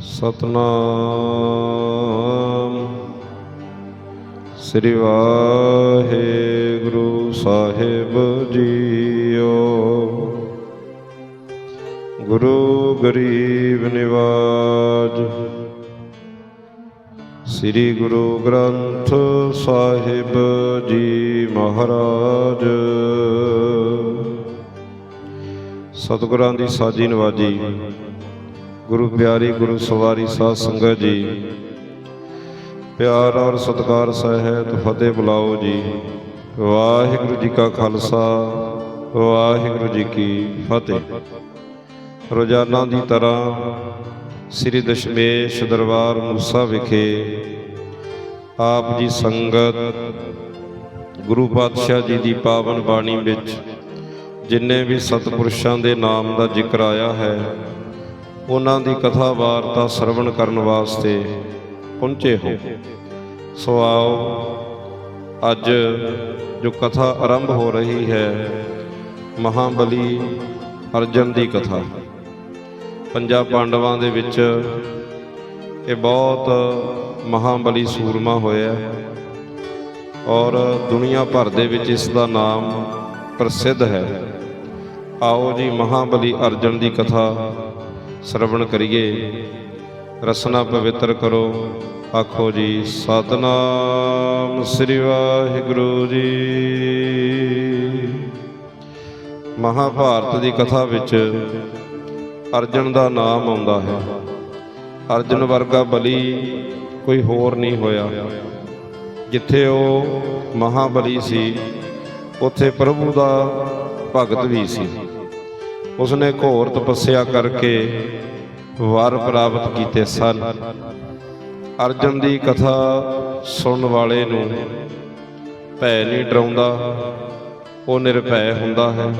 ਸਤਨਾਮ। ਸ੍ਰੀ ਵਾਹਿਗੁਰੂ ਸਾਹਿਬ ਜੀਓ। ਗੁਰੂ ਗਰੀਬ ਨਿਵਾਜ। ਸ੍ਰੀ ਗੁਰੂ ਗ੍ਰੰਥ ਸਾਹਿਬ ਜੀ ਮਹਾਰਾਜ। ਸਤਿਗੁਰਾਂ ਦੀ ਸਾਜੀ ਨਵਾਜੀ ਗੁਰੂ ਪਿਆਰੀ, ਗੁਰੂ ਸਵਾਰੀ ਸਾਧ ਸੰਗਤ ਜੀ। ਪਿਆਰ ਔਰ ਸਤਿਕਾਰ ਸਹਿਤ ਫਤਿਹ ਬੁਲਾਓ ਜੀ। ਵਾਹਿਗੁਰੂ ਜੀ ਕਾ ਖਾਲਸਾ, ਵਾਹਿਗੁਰੂ ਜੀ ਕੀ ਫਤਿਹ। ਰੋਜ਼ਾਨਾ ਦੀ ਤਰ੍ਹਾਂ ਸ੍ਰੀ ਦਸ਼ਮੇਸ਼ ਦਰਬਾਰ ਮੂਸਾ ਵਿਖੇ ਆਪ ਜੀ ਸੰਗਤ, ਗੁਰੂ ਪਾਤਸ਼ਾਹ ਜੀ ਦੀ ਪਾਵਨ ਬਾਣੀ ਵਿੱਚ ਜਿੰਨੇ ਵੀ ਸਤਿਪੁਰਸ਼ਾਂ ਦੇ ਨਾਮ ਦਾ ਜ਼ਿਕਰ ਆਇਆ ਹੈ ਉਹਨਾਂ ਦੀ ਕਥਾ ਵਾਰਤਾ ਸਰਵਣ ਕਰਨ ਵਾਸਤੇ ਪਹੁੰਚੇ ਹੋ। ਸੋ ਆਓ, ਅੱਜ ਜੋ ਕਥਾ ਆਰੰਭ ਹੋ ਰਹੀ ਹੈ, ਮਹਾਬਲੀ ਅਰਜਨ ਦੀ ਕਥਾ। ਪੰਜਾਂ ਪਾਂਡਵਾਂ ਦੇ ਵਿੱਚ ਇਹ ਬਹੁਤ ਮਹਾਬਲੀ ਸੂਰਮਾ ਹੋਇਆ ਔਰ ਦੁਨੀਆ ਭਰ ਦੇ ਵਿੱਚ ਇਸ ਦਾ ਨਾਮ ਪ੍ਰਸਿੱਧ ਹੈ। ਆਓ ਜੀ, ਮਹਾਬਲੀ ਅਰਜਨ ਦੀ ਕਥਾ ਸਰਵਣ ਕਰੀਏ। ਰਸਨਾ ਪਵਿੱਤਰ ਕਰੋ। ਆਖੋ ਜੀ, ਸਤਨਾਮ ਸ੍ਰੀ ਵਾਹਿਗੁਰੂ ਜੀ। ਮਹਾਭਾਰਤ ਦੀ ਕਥਾ ਵਿੱਚ ਅਰਜਨ ਦਾ ਨਾਮ ਆਉਂਦਾ ਹੈ। ਅਰਜਨ ਵਰਗਾ ਬਲੀ ਕੋਈ ਹੋਰ ਨਹੀਂ ਹੋਇਆ। ਜਿੱਥੇ ਉਹ ਮਹਾਬਲੀ ਸੀ, ਉੱਥੇ ਪ੍ਰਭੂ ਦਾ ਭਗਤ ਵੀ ਸੀ। ਉਸਨੇ ਘੋਰ ਤਪੱਸਿਆ ਕਰਕੇ ਵਰ ਪ੍ਰਾਪਤ ਕੀਤੇ ਸਨ। ਅਰਜਨ ਦੀ ਕਥਾ ਸੁਣਨ ਵਾਲੇ ਨੂੰ ਭੈ ਨਹੀਂ ਡਰਾਉਂਦਾ, ਉਹ ਨਿਰਭੈ ਹੁੰਦਾ ਹੈ।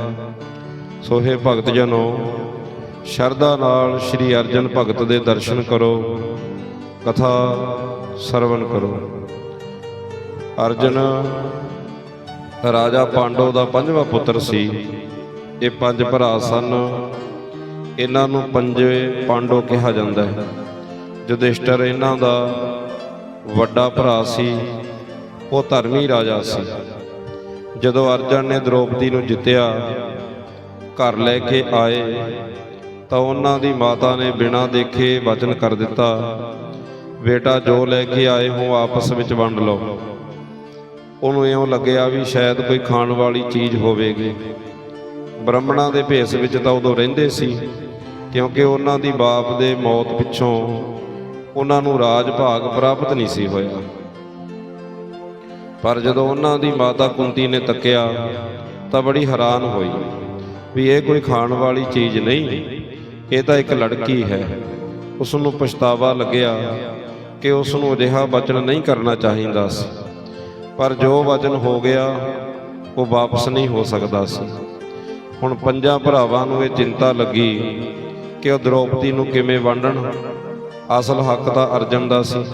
ਸੋ ਇਹ ਭਗਤ ਜਨੋ ਸ਼ਰਧਾ ਨਾਲ ਸ੍ਰੀ ਅਰਜਨ ਭਗਤ ਦੇ ਦਰਸ਼ਨ ਕਰੋ, ਕਥਾ ਸਰਵਨ ਕਰੋ। ਅਰਜਨ ਰਾਜਾ ਪਾਂਡੋ ਦਾ ਪੰਜਵਾਂ ਪੁੱਤਰ ਸੀ। ਇਹ ਪੰਜ ਭਰਾ ਸਨ। ਇਹਨਾਂ ਨੂੰ ਪੰਜੇ ਪਾਂਡੋ ਕਿਹਾ ਜਾਂਦਾ ਹੈ। ਯੁਧਿਸ਼ਟਰ ਇਹਨਾਂ ਦਾ ਵੱਡਾ ਭਰਾ ਸੀ। ਉਹ ਧਰਮੀ ਰਾਜਾ ਸੀ। ਜਦੋਂ ਅਰਜਨ ਨੇ ਦ੍ਰੋਪਦੀ ਨੂੰ ਜਿੱਤਿਆ, ਘਰ ਲੈ ਕੇ ਆਏ, ਤਾਂ ਉਹਨਾਂ ਦੀ ਮਾਤਾ ਨੇ ਬਿਨਾਂ ਦੇਖੇ ਵਚਨ ਕਰ ਦਿੱਤਾ, ਬੇਟਾ, ਜੋ ਲੈ ਕੇ ਆਏ ਹੋ, ਆਪਸ ਵਿੱਚ ਵੰਡ ਲਓ। ਉਹਨੂੰ ਇਉਂ ਲੱਗਿਆ ਵੀ ਸ਼ਾਇਦ ਕੋਈ ਖਾਣ ਵਾਲੀ ਚੀਜ਼ ਹੋਵੇਗੀ। ਬ੍ਰਾਹਮਣਾਂ ਦੇ ਭੇਸ ਵਿੱਚ ਤਾਂ ਉਦੋਂ ਰਹਿੰਦੇ ਸੀ, ਕਿਉਂਕਿ ਉਹਨਾਂ ਦੀ ਬਾਪ ਦੇ ਮੌਤ ਪਿੱਛੋਂ ਉਹਨਾਂ ਨੂੰ ਰਾਜ ਭਾਗ ਪ੍ਰਾਪਤ ਨਹੀਂ ਸੀ ਹੋਇਆ। ਪਰ ਜਦੋਂ ਉਹਨਾਂ ਦੀ ਮਾਤਾ ਕੁੰਤੀ ਨੇ ਤੱਕਿਆ, ਤਾਂ ਬੜੀ ਹੈਰਾਨ ਹੋਈ ਵੀ ਇਹ ਕੋਈ ਖਾਣ ਵਾਲੀ ਚੀਜ਼ ਨਹੀਂ, ਇਹ ਤਾਂ ਇੱਕ ਲੜਕੀ ਹੈ। ਉਸ ਨੂੰ ਪਛਤਾਵਾ ਲੱਗਿਆ ਕਿ ਉਸ ਨੂੰ ਅਜਿਹਾ ਵਚਨ ਨਹੀਂ ਕਰਨਾ ਚਾਹੀਦਾ ਸੀ। ਪਰ ਜੋ ਵਚਨ ਹੋ ਗਿਆ, ਉਹ ਵਾਪਸ ਨਹੀਂ ਹੋ ਸਕਦਾ ਸੀ। ਹੁਣ ਪੰਜਾਂ ਭਰਾਵਾਂ ਨੂੰ ਇਹ ਚਿੰਤਾ ਲੱਗੀ ਕਿ ਉਹ ਦ੍ਰੋਪਦੀ ਨੂੰ ਕਿਵੇਂ ਵੰਡਣ? ਅਸਲ ਹੱਕ ਤਾਂ ਅਰਜਨ ਦਾ ਸੀ,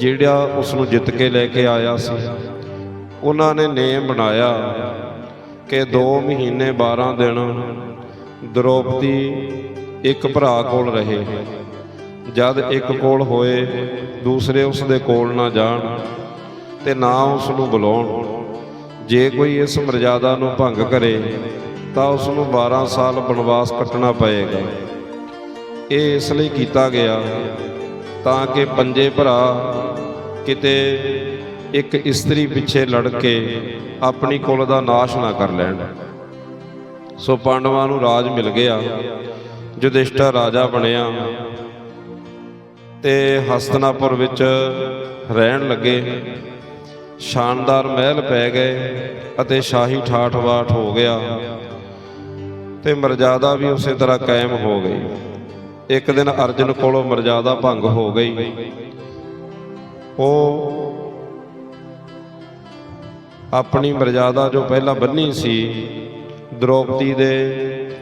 ਜਿਹੜਾ ਉਸ ਨੂੰ ਜਿੱਤ ਕੇ ਲੈ ਕੇ ਆਇਆ ਸੀ। ਉਹਨਾਂ ਨੇ ਨੇਮ ਬਣਾਇਆ ਕਿ 2 ਮਹੀਨੇ 12 ਦਿਨ ਦ੍ਰੋਪਦੀ ਇੱਕ ਭਰਾ ਕੋਲ ਰਹੇ। ਜਦ ਇੱਕ ਕੋਲ ਹੋਏ, ਦੂਸਰੇ ਉਸ ਦੇ ਕੋਲ ਨਾ ਜਾਣ ਤੇ ਨਾ ਉਸ ਨੂੰ ਬੁਲਾਉਣ। ਜੇ ਕੋਈ ਇਸ ਮਰਜ਼ਾਦਾ ਨੂੰ ਭੰਗ ਕਰੇ ਤਾਂ ਉਸ ਨੂੰ 12 ਸਾਲ ਬਨਵਾਸ ਕੱਟਣਾ ਪਏਗਾ। ਇਹ ਇਸ ਲਈ ਕੀਤਾ ਗਿਆ ਤਾਂ ਕਿ ਪੰਜੇ ਭਰਾ ਕਿਤੇ ਇੱਕ ਇਸਤਰੀ ਪਿੱਛੇ ਲੜ ਕੇ ਆਪਣੀ ਕੁਲ ਦਾ ਨਾਸ਼ ਨਾ ਕਰ ਲੈਣ। ਸੋ ਪਾਂਡਵਾਂ ਨੂੰ ਰਾਜ ਮਿਲ ਗਿਆ। ਯੁਧਿਸ਼ਠਰ ਰਾਜਾ ਬਣਿਆ ਤੇ ਹਸਤਨਾਪੁਰ ਵਿੱਚ ਰਹਿਣ ਲੱਗੇ। ਸ਼ਾਨਦਾਰ ਮਹਿਲ ਪੈ ਗਏ ਅਤੇ ਸ਼ਾਹੀ ਠਾਠ ਬਾਠ ਹੋ ਗਿਆ। ਤੇ ਮਰਜ਼ਾਦਾ ਵੀ ਉਸੇ ਤਰ੍ਹਾਂ ਕਾਇਮ ਹੋ ਗਈ। ਇੱਕ ਦਿਨ ਅਰਜਨ ਕੋਲੋਂ ਮਰਜ਼ਾਦਾ ਭੰਗ ਹੋ ਗਈ। ਉਹ ਆਪਣੀ ਮਰਜ਼ਾਦਾ ਜੋ ਪਹਿਲਾਂ ਬੰਨੀ ਸੀ, ਦ੍ਰੋਪਦੀ ਦੇ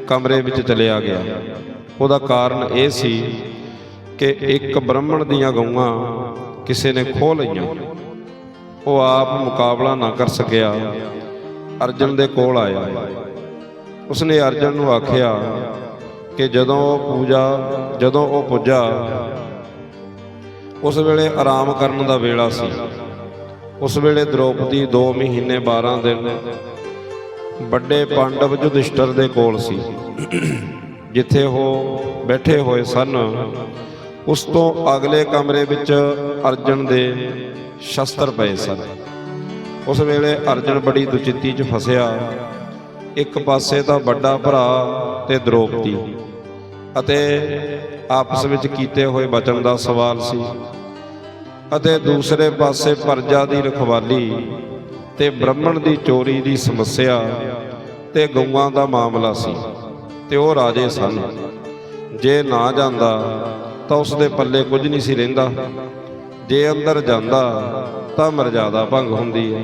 ਕਮਰੇ ਵਿੱਚ ਚਲਿਆ ਗਿਆ। ਉਹਦਾ ਕਾਰਨ ਇਹ ਸੀ ਕਿ ਇੱਕ ਬ੍ਰਾਹਮਣ ਦੀਆਂ ਗਊਆਂ ਕਿਸੇ ਨੇ ਖੋਹ ਲਈਆਂ। ਉਹ ਆਪ ਮੁਕਾਬਲਾ ਨਾ ਕਰ ਸਕਿਆ। ਅਰਜਨ ਦੇ ਕੋਲ ਆਇਆ। ਉਸਨੇ ਅਰਜਨ ਨੂੰ ਆਖਿਆ ਕਿ ਜਦੋਂ ਉਹ ਪੂਜਾ, ਜਦੋਂ ਉਹ ਪੁੱਜਾ, ਉਸ ਵੇਲੇ ਆਰਾਮ ਕਰਨ ਦਾ ਵੇਲਾ ਸੀ। ਉਸ ਵੇਲੇ ਦ੍ਰੋਪਦੀ 2 ਮਹੀਨੇ 12 ਦਿਨ ਵੱਡੇ ਪਾਂਡਵ ਯੁਧਿਸ਼ਟਰ ਦੇ ਕੋਲ ਸੀ, ਜਿੱਥੇ ਉਹ ਬੈਠੇ ਹੋਏ ਸਨ। ਉਸ ਤੋਂ ਅਗਲੇ ਕਮਰੇ ਵਿੱਚ ਅਰਜਨ ਦੇ ਸ਼ਸਤਰ ਪਏ ਸਨ। ਉਸ ਵੇਲੇ ਅਰਜਨ ਬੜੀ ਦੁਚਿੱਤੀ 'ਚ ਫਸਿਆ। ਇੱਕ ਪਾਸੇ ਤਾਂ ਵੱਡਾ ਭਰਾ ਤੇ ਦ੍ਰੋਪਦੀ। ਅਤੇ ਆਪਸ ਵਿੱਚ ਕੀਤੇ ਹੋਏ ਬਚਨ ਦਾ ਸਵਾਲ ਸੀ। ਅਤੇ ਦੂਸਰੇ ਪਾਸੇ ਪਰਜਾ ਦੀ ਰਖਵਾਲੀ ਤੇ ਬ੍ਰਾਹਮਣ ਦੀ ਚੋਰੀ ਦੀ ਸਮੱਸਿਆ ਤੇ ਗਊਆਂ ਦਾ ਮਾਮਲਾ ਸੀ ਤੇ ਉਹ ਰਾਜੇ ਸਨ। ਜੇ ਨਾ ਜਾਂਦਾ ਤਾਂ ਉਸ ਦੇ ਪੱਲੇ ਕੁਝ ਨਹੀਂ ਸੀ ਰਹਿੰਦਾ। ਜੇ ਅੰਦਰ ਜਾਂਦਾ ਤਾਂ ਮਰਜ਼ਾਦਾ ਭੰਗ ਹੁੰਦੀ ਹੈ।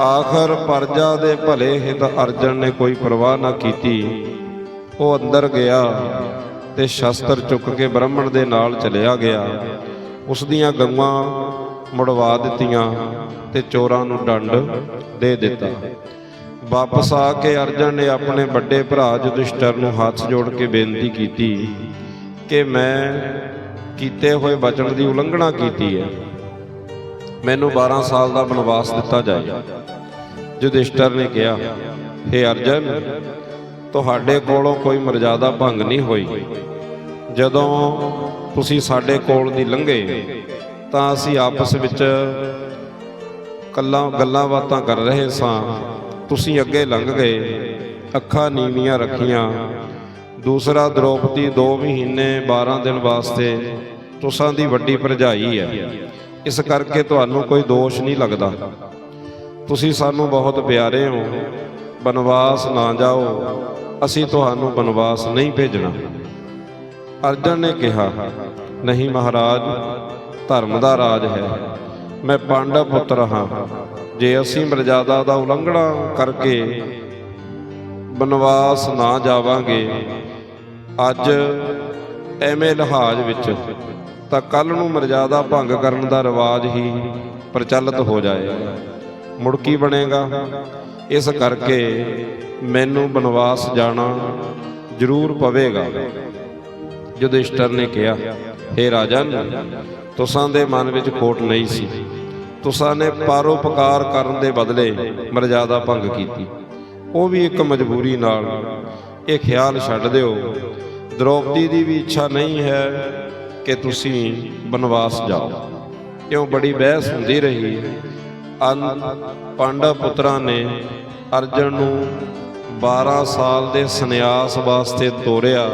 ਆਖਰ ਪਰਜਾ ਦੇ ਭਲੇ ਹਿਤ ਅਰਜਨ ਨੇ ਕੋਈ ਪਰਵਾਹ ਨਾ ਕੀਤੀ। ਉਹ ਅੰਦਰ ਗਿਆ ਤੇ ਸ਼ਸਤਰ ਚੁੱਕ ਕੇ ਬ੍ਰਾਹਮਣ ਦੇ ਨਾਲ ਚਲਿਆ ਗਿਆ। ਉਸ ਦੀਆਂ ਗਊਆਂ ਮੁੜਵਾ ਦਿੱਤੀਆਂ ਤੇ ਚੋਰਾਂ ਨੂੰ ਡੰਡ ਦੇ ਦਿੱਤਾ। ਵਾਪਸ ਆ ਕੇ ਅਰਜਨ ਨੇ ਆਪਣੇ ਵੱਡੇ ਭਰਾ ਯੁਧਿਸ਼ਟਰ ਨੂੰ ਹੱਥ ਜੋੜ ਕੇ ਬੇਨਤੀ ਕੀਤੀ ਕਿ ਮੈਂ ਕੀਤੇ ਹੋਏ ਵਚਨ ਦੀ ਉਲੰਘਣਾ ਕੀਤੀ ਹੈ। ਮੈਨੂੰ 12 ਸਾਲ ਦਾ ਬਨਵਾਸ ਦਿੱਤਾ ਜਾਏ। ਯੁਧਿਸ਼ਟਰ ਨੇ ਕਿਹਾ हे ਅਰਜਨ, ਤੁਹਾਡੇ ਕੋਲੋਂ ਕੋਈ ਮਰਜ਼ਾਦਾ ਭੰਗ ਨਹੀਂ ਹੋਈ। ਜਦੋਂ ਤੁਸੀਂ ਸਾਡੇ ਕੋਲ ਦੀ ਲੰਘੇ, ਤਾਂ ਅਸੀਂ ਆਪਸ ਵਿੱਚ ਕੱਲਾਂ ਗੱਲਾਂ ਬਾਤਾਂ ਕਰ ਰਹੇ ਸਾਂ। ਤੁਸੀਂ ਅੱਗੇ ਲੰਘ ਗਏ, ਅੱਖਾਂ ਨੀਵੀਆਂ ਰੱਖੀਆਂ। ਦੂਸਰਾ ਦ੍ਰੋਪਦੀ 2 ਮਹੀਨੇ 12 ਦਿਨ ਵਾਸਤੇ ਤੁਸਾਂ ਦੀ ਵੱਡੀ ਭਰਜਾਈ ਹੈ। ਇਸ ਕਰਕੇ ਤੁਹਾਨੂੰ ਕੋਈ ਦੋਸ਼ ਨਹੀਂ ਲੱਗਦਾ। ਤੁਸੀਂ ਸਾਨੂੰ ਬਹੁਤ ਪਿਆਰੇ ਹੋ। ਬਨਵਾਸ ਨਾ ਜਾਓ। ਅਸੀਂ ਤੁਹਾਨੂੰ ਬਨਵਾਸ ਨਹੀਂ ਭੇਜਣਾ। ਅਰਜਨ ਨੇ ਕਿਹਾ, ਨਹੀਂ ਮਹਾਰਾਜ, ਧਰਮ ਦਾ ਰਾਜ ਹੈ। ਮੈਂ ਪਾਂਡਵ ਪੁੱਤਰ ਹਾਂ। ਜੇ ਅਸੀਂ ਮਰਜ਼ਾਦਾ ਦਾ ਉਲੰਘਣਾ ਕਰਕੇ ਬਨਵਾਸ ਨਾ ਜਾਵਾਂਗੇ, ਅੱਜ ਐਵੇਂ ਲਿਹਾਜ਼ ਵਿੱਚ, ਤਾਂ ਕੱਲ ਨੂੰ ਮਰਜ਼ਾਦਾ ਭੰਗ ਕਰਨ ਦਾ ਰਿਵਾਜ ਹੀ ਪ੍ਰਚਲਿਤ ਹੋ ਜਾਏਗਾ। ਮੁੜ ਕੀ ਬਣੇਗਾ? ਇਸ ਕਰਕੇ ਮੈਨੂੰ ਬਨਵਾਸ ਜਾਣਾ ਜ਼ਰੂਰ ਪਵੇਗਾ। ਯੁਧਿਸ਼ਟਰ ਨੇ ਕਿਹਾ हे ਰਾਜਨ ਤੁਸਾਂ ਦੇ ਮਨ ਵਿੱਚ ਖੋਟ ਨਹੀਂ ਸੀ। ਤੁਸਾਂ ਨੇ ਪਰਉਪਕਾਰ ਕਰਨ ਦੇ ਬਦਲੇ ਮਰਜ਼ਾਦਾ ਭੰਗ ਕੀਤੀ। ਉਹ ਵੀ ਇੱਕ ਮਜਬੂਰੀ ਨਾਲ ਇਹ ਖਿਆਲ ਛੱਡ ਦਿਓ, ਦ੍ਰੋਪਦੀ ਦੀ ਵੀ ਇੱਛਾ ਨਹੀਂ ਹੈ ਕਿ ਤੁਸੀਂ ਬਨਵਾਸ ਜਾਓ। ਕਿਉਂ? ਬੜੀ ਬਹਿਸ ਹੁੰਦੀ ਰਹੀ। ਅੰਤ ਪਾਂਡਵ ਪੁੱਤਰਾਂ ਨੇ ਅਰਜਨ ਨੂੰ 12 ਸਾਲ ਦੇ ਸੰਨਿਆਸ ਵਾਸਤੇ ਤੋਰਿਆ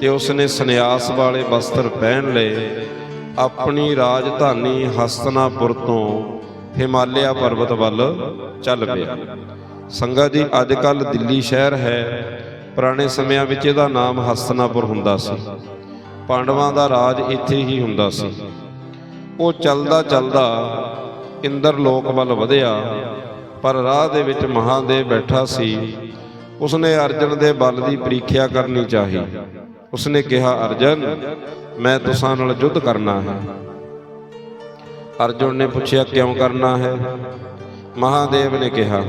ਤੇ ਉਸਨੇ ਸੰਨਿਆਸ ਵਾਲੇ ਵਸਤਰ ਪਹਿਨ ਲਏ। ਆਪਣੀ ਰਾਜਧਾਨੀ ਹਸਤਨਾਪੁਰ ਤੋਂ ਹਿਮਾਲਿਆ ਪਰਬਤ ਵੱਲ ਚੱਲ ਪਿਆ। ਸੰਗਤ ਜੀ ਅੱਜ ਕੱਲ ਦਿੱਲੀ ਸ਼ਹਿਰ ਹੈ। ਪੁਰਾਣੇ ਸਮਿਆਂ ਵਿੱਚ ਇਹਦਾ ਨਾਮ ਹਸਤਨਾਪੁਰ ਹੁੰਦਾ ਸੀ। ਪਾਂਡਵਾਂ ਦਾ ਰਾਜ ਇੱਥੇ ਹੀ ਹੁੰਦਾ ਸੀ। ਉਹ ਚੱਲਦਾ ਚੱਲਦਾ ਇੰਦਰ ਲੋਕ ਵੱਲ ਵਧਿਆ, ਪਰ ਰਾਹ ਦੇ ਵਿੱਚ ਮਹਾਦੇਵ ਬੈਠਾ ਸੀ। ਉਸਨੇ ਅਰਜਨ ਦੇ ਬਲ ਦੀ ਪ੍ਰੀਖਿਆ ਕਰਨੀ ਚਾਹੀ। ਉਸਨੇ ਕਿਹਾ, ਅਰਜਨ, ਮੈਂ ਤੁਸਾਂ ਨਾਲ ਯੁੱਧ ਕਰਨਾ ਹੈ। ਅਰਜੁਨ ਨੇ ਪੁੱਛਿਆ, ਕਿਉਂ ਕਰਨਾ ਹੈ? ਮਹਾਦੇਵ ਨੇ ਕਿਹਾ,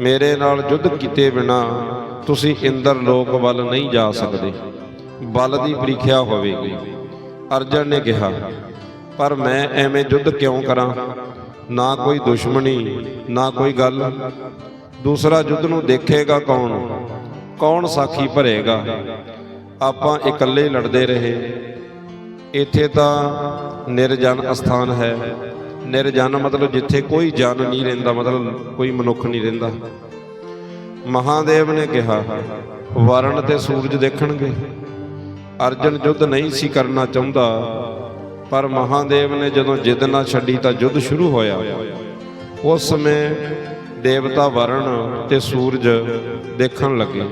ਮੇਰੇ ਨਾਲ ਯੁੱਧ ਕੀਤੇ ਬਿਨਾ ਤੁਸੀਂ ਇੰਦਰ ਲੋਕ ਵੱਲ ਨਹੀਂ ਜਾ ਸਕਦੇ। ਬਲ ਦੀ ਪ੍ਰੀਖਿਆ ਹੋਵੇਗੀ। ਅਰਜਨ ਨੇ ਕਿਹਾ, ਪਰ ਮੈਂ ਐਵੇਂ ਯੁੱਧ ਕਿਉਂ ਕਰਾਂ? ਨਾ ਕੋਈ ਦੁਸ਼ਮਣੀ, ਨਾ ਕੋਈ ਗੱਲ। ਦੂਸਰਾ ਯੁੱਧ ਨੂੰ ਦੇਖੇਗਾ ਕੌਣ? ਕੌਣ ਸਾਖੀ ਭਰੇਗਾ? ਆਪਾਂ ਇਕੱਲੇ ਲੜਦੇ ਰਹੇ। ਇੱਥੇ ਤਾਂ ਨਿਰਜਨ ਅਸਥਾਨ ਹੈ। ਨਿਰਜਨ ਮਤਲਬ ਜਿੱਥੇ ਕੋਈ ਜਨ ਨਹੀਂ ਰਹਿੰਦਾ, ਮਤਲਬ ਕੋਈ ਮਨੁੱਖ ਨਹੀਂ ਰਹਿੰਦਾ। ਮਹਾਦੇਵ ਨੇ ਕਿਹਾ, ਵਰਣ ਤੇ ਸੂਰਜ ਦੇਖਣਗੇ। ਅਰਜਨ ਯੁੱਧ ਨਹੀਂ ਸੀ ਕਰਨਾ ਚਾਹੁੰਦਾ। ਪਰ ਮਹਾਦੇਵ ਨੇ ਜਦੋਂ ਜਿੱਦ ਨਾ ਛੱਡੀ ਤਾਂ ਯੁੱਧ ਸ਼ੁਰੂ ਹੋਇਆ। ਉਸ ਸਮੇਂ ਦੇਵਤਾ ਵਰਣ ਤੇ ਸੂਰਜ ਦੇਖਣ ਲੱਗੇ।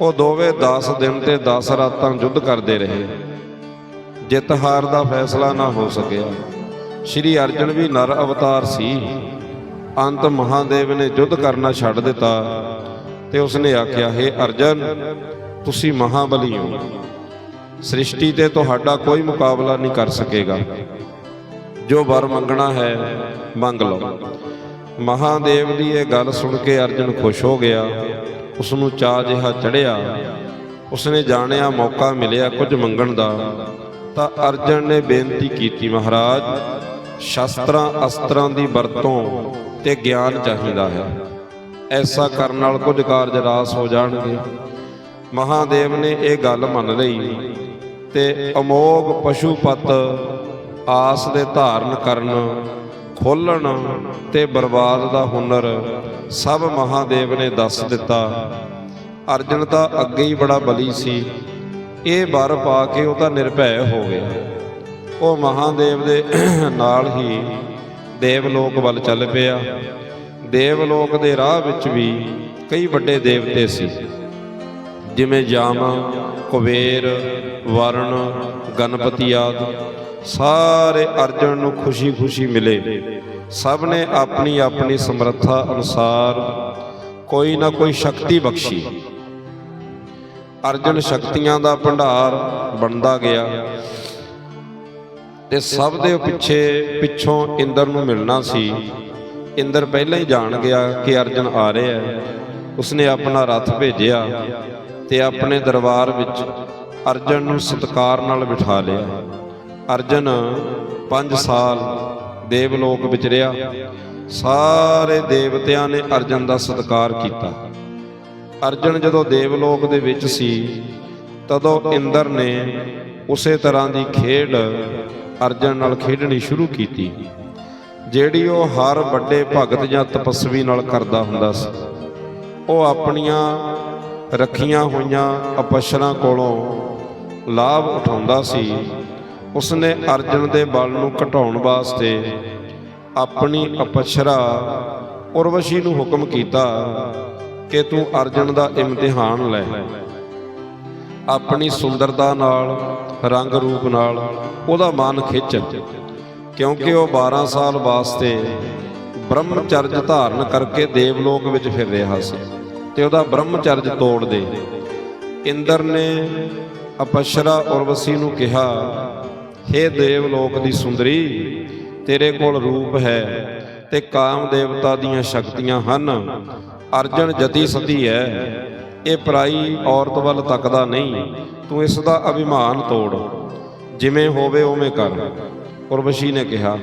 ਉਹ ਦੋਵੇਂ 10 ਦਿਨ ਤੇ 10 ਰਾਤਾਂ ਯੁੱਧ ਕਰਦੇ ਰਹੇ। ਜਿੱਤ ਹਾਰ ਦਾ ਫੈਸਲਾ ਨਾ ਹੋ ਸਕਿਆ। ਸ਼੍ਰੀ ਅਰਜਨ ਵੀ ਨਰ ਅਵਤਾਰ ਸੀ। ਅੰਤ ਮਹਾਦੇਵ ਨੇ ਯੁੱਧ ਕਰਨਾ ਛੱਡ ਦਿੱਤਾ ਤੇ ਉਸਨੇ ਆਖਿਆ, ਹੈ ਅਰਜਨ, ਤੁਸੀਂ ਮਹਾਬਲੀ ਹੋ। ਸ੍ਰਿਸ਼ਟੀ ਤੇ ਤੁਹਾਡਾ ਕੋਈ ਮੁਕਾਬਲਾ ਨਹੀਂ ਕਰ ਸਕੇਗਾ। ਜੋ ਵਰ ਮੰਗਣਾ ਹੈ, ਮੰਗ ਲਓ। ਮਹਾਦੇਵ ਦੀ ਇਹ ਗੱਲ ਸੁਣ ਕੇ ਅਰਜਨ ਖੁਸ਼ ਹੋ ਗਿਆ। ਉਸ ਨੂੰ ਚਾਹ ਜਿਹਾ ਚੜਿਆ। ਉਸਨੇ ਜਾਣਿਆ ਮੌਕਾ ਮਿਲਿਆ ਕੁਝ ਮੰਗਣ ਦਾ। ਤਾਂ ਅਰਜਨ ਨੇ ਬੇਨਤੀ ਕੀਤੀ, ਮਹਾਰਾਜ, ਸ਼ਸਤਰਾਂ ਅਸਤਰਾਂ ਦੀ ਵਰਤੋਂ ਤੇ ਗਿਆਨ ਚਾਹੀਦਾ ਹੈ। ਐਸਾ ਕਰਨ ਨਾਲ ਕੁਝ ਕਾਰਜ ਰਾਸ ਹੋ ਜਾਣਗੇ। ਮਹਾਦੇਵ ਨੇ ਇਹ ਗੱਲ ਮੰਨ ਲਈ। ਤੇ ਅਮੋਗ ਪਸ਼ੂਪਤ ਆਸ ਦੇ ਧਾਰਨ ਕਰਨ, ਖੋਲਣ ਤੇ ਬਰਬਾਦ ਦਾ ਹੁਨਰ ਸਭ ਮਹਾਦੇਵ ਨੇ ਦੱਸ ਦਿੱਤਾ। ਅਰਜਨ ਤਾਂ ਅੱਗੇ ਹੀ ਬੜਾ ਬਲੀ ਸੀ। ਇਹ ਵਰ ਪਾ ਕੇ ਉਹ ਤਾਂ ਨਿਰਭੈ ਹੋ ਗਿਆ। ਉਹ ਮਹਾਦੇਵ ਦੇ ਨਾਲ ਹੀ ਦੇਵ ਲੋਕ ਵੱਲ ਚੱਲ ਪਿਆ। ਦੇਵਲੋਕ ਦੇ ਰਾਹ ਵਿੱਚ ਵੀ ਕਈ ਵੱਡੇ ਦੇਵਤੇ ਸੀ। ਜਿਵੇਂ ਜਾਮ ਕੁਬੇਰ, ਵਰਣ, ਗਣਪਤੀ ਆਦਿ, ਸਾਰੇ ਅਰਜਨ ਨੂੰ ਖੁਸ਼ੀ-ਖੁਸ਼ੀ ਮਿਲੇ। ਸਭ ਨੇ ਆਪਣੀ ਆਪਣੀ ਸਮਰੱਥਾ ਅਨੁਸਾਰ ਕੋਈ ਨਾ ਕੋਈ ਸ਼ਕਤੀ ਬਖਸ਼ੀ। ਅਰਜਨ ਸ਼ਕਤੀਆਂ ਦਾ ਭੰਡਾਰ ਬਣਦਾ ਗਿਆ ਤੇ ਸਭ ਦੇ ਪਿੱਛੇ ਪਿੱਛੋਂ ਇੰਦਰ ਨੂੰ ਮਿਲਣਾ ਸੀ। ਇੰਦਰ ਪਹਿਲਾਂ ਹੀ ਜਾਣ ਗਿਆ ਕਿ ਅਰਜਨ ਆ ਰਿਹਾ ਹੈ। ਉਸਨੇ ਆਪਣਾ ਰਥ ਭੇਜਿਆ। ਤੇ ਆਪਣੇ ਦਰਬਾਰ ਵਿੱਚ ਅਰਜਨ ਨੂੰ ਸਤਕਾਰ ਨਾਲ ਬਿਠਾ ਲਿਆ। ਅਰਜਨ 5 ਸਾਲ ਦੇਵਲੋਕ ਵਿੱਚ ਰਿਹਾ। ਸਾਰੇ ਦੇਵਤਿਆਂ ਨੇ ਅਰਜਨ ਦਾ ਸਤਕਾਰ ਕੀਤਾ। ਅਰਜਨ ਜਦੋਂ ਦੇਵਲੋਕ ਦੇ ਵਿੱਚ ਸੀ, ਤਦੋਂ ਇੰਦਰ ਨੇ ਉਸੇ ਤਰ੍ਹਾਂ ਦੀ ਖੇਡ ਅਰਜਨ ਨਾਲ ਖੇਡਣੀ ਸ਼ੁਰੂ ਕੀਤੀ, ਜਿਹੜੀ ਉਹ ਹਰ ਵੱਡੇ ਭਗਤ ਜਾਂ ਤਪਸਵੀ ਨਾਲ ਕਰਦਾ ਹੁੰਦਾ ਸੀ। ਉਹ ਆਪਣੀਆਂ ਰੱਖੀਆਂ ਹੋਈਆਂ ਅਪਸ਼ਰਾਂ ਕੋਲੋਂ ਲਾਭ ਉਠਾਉਂਦਾ ਸੀ। ਉਸਨੇ ਅਰਜਨ ਦੇ ਬਲ ਨੂੰ ਘਟਾਉਣ ਵਾਸਤੇ ਆਪਣੀ ਅਪਸ਼ਰਾ ਉਰਵਸ਼ੀ ਨੂੰ ਹੁਕਮ ਕੀਤਾ ਕਿ ਤੂੰ ਅਰਜਨ ਦਾ ਇਮਤਿਹਾਨ ਲੈ। ਆਪਣੀ ਸੁੰਦਰਤਾ ਨਾਲ, ਰੰਗ ਰੂਪ ਨਾਲ ਉਹਦਾ ਮਨ ਖਿੱਚ, ਕਿਉਂਕਿ ਉਹ 12 ਸਾਲ ਵਾਸਤੇ ਬ੍ਰਹਮਚਰਜ ਧਾਰਨ ਕਰਕੇ ਦੇਵਲੋਕ ਵਿੱਚ ਫਿਰ ਰਿਹਾ ਸੀ। ਤੇ ਉਹਦਾ ਬ੍ਰਹਮਚਰਜ ਤੋੜ ਦੇ। ਇੰਦਰ ਨੇ ਅਪਸ਼ਰਾ ਉਰਵਸੀ ਨੂੰ ਕਿਹਾ हे ਦੇਵਲੋਕ ਦੀ ਸੁੰਦਰੀ, ਤੇਰੇ ਕੋਲ ਰੂਪ ਹੈ ਤੇ ਕਾਮ ਦੇਵਤਾ ਦੀਆਂ ਸ਼ਕਤੀਆਂ ਹਨ। ਅਰਜਨ ਜਤੀ ਸਤੀ ਹੈ। ਇਹ ਪਰਾਈ ਔਰਤ ਵੱਲ ਤੱਕਦਾ ਨਹੀਂ। ਤੂੰ ਇਸ ਦਾ ਅਭਿਮਾਨ ਤੋੜ। ਜਿਵੇਂ ਹੋਵੇ ਉਵੇਂ ਕਰ। ਉਰਵਸ਼ੀ ਨੇ ਕਿਹਾ,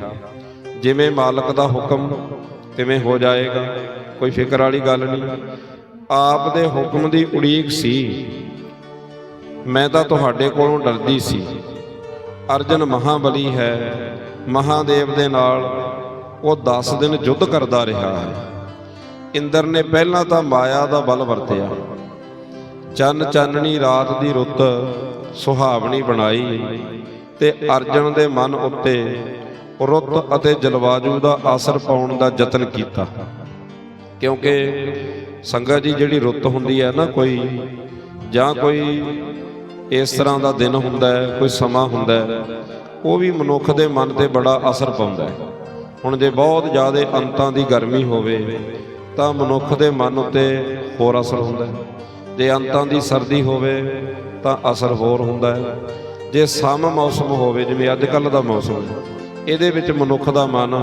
ਜਿਵੇਂ ਮਾਲਕ ਦਾ ਹੁਕਮ, ਤਿਵੇਂ ਹੋ ਜਾਏਗਾ। ਕੋਈ ਫਿਕਰ ਵਾਲੀ ਗੱਲ ਨਹੀਂ। ਆਪ ਦੇ ਹੁਕਮ ਦੀ ਉਡੀਕ ਸੀ। ਮੈਂ ਤਾਂ ਤੁਹਾਡੇ ਕੋਲੋਂ ਡਰਦੀ ਸੀ। ਅਰਜਨ ਮਹਾਬਲੀ ਹੈ, ਮਹਾਦੇਵ ਦੇ ਨਾਲ ਉਹ 10 ਦਿਨ ਯੁੱਧ ਕਰਦਾ ਰਿਹਾ ਹੈ। ਇੰਦਰ ਨੇ ਪਹਿਲਾਂ ਤਾਂ ਮਾਇਆ ਦਾ ਬਲ ਵਰਤਿਆ। ਚੰਨ ਚਾਨਣੀ ਰਾਤ ਦੀ ਰੁੱਤ ਸੁਹਾਵਣੀ ਬਣਾਈ ਤੇ ਅਰਜਨ ਦੇ ਮਨ ਉੱਤੇ ਰੁੱਤ ਅਤੇ ਜਲਵਾਯੂ ਦਾ ਅਸਰ ਪਾਉਣ ਦਾ ਯਤਨ ਕੀਤਾ। ਕਿਉਂਕਿ ਸੰਗਤ ਜੀ ਜਿਹੜੀ ਰੁੱਤ ਹੁੰਦੀ ਹੈ ਨਾ ਕੋਈ, ਜਾਂ ਕੋਈ ਇਸ ਤਰ੍ਹਾਂ ਦਾ ਦਿਨ ਹੁੰਦਾ ਹੈ, ਕੋਈ ਸਮਾਂ ਹੁੰਦਾ ਹੈ, ਉਹ ਵੀ ਮਨੁੱਖ ਦੇ ਮਨ ਤੇ ਬੜਾ ਅਸਰ ਪਾਉਂਦਾ ਹੈ। ਹੁਣ ਜੇ ਬਹੁਤ ਜ਼ਿਆਦਾ ਅੰਤਾਂ ਦੀ ਗਰਮੀ ਹੋਵੇ, ਤਾਂ ਮਨੁੱਖ ਦੇ ਮਨ ਉੱਤੇ ਹੋਰ ਅਸਰ ਹੁੰਦਾ ਹੈ। ਜੇ ਅੰਤਾਂ ਦੀ ਸਰਦੀ ਹੋਵੇ, ਤਾਂ ਅਸਰ ਹੋਰ ਹੁੰਦਾ ਹੈ। ਜੇ ਸਮ ਮੌਸਮ ਹੋਵੇ, ਜਿਵੇਂ ਅੱਜ ਕੱਲ ਦਾ ਮੌਸਮ ਇਹਦੇ ਵਿੱਚ ਮਨੁੱਖ ਦਾ ਮਨ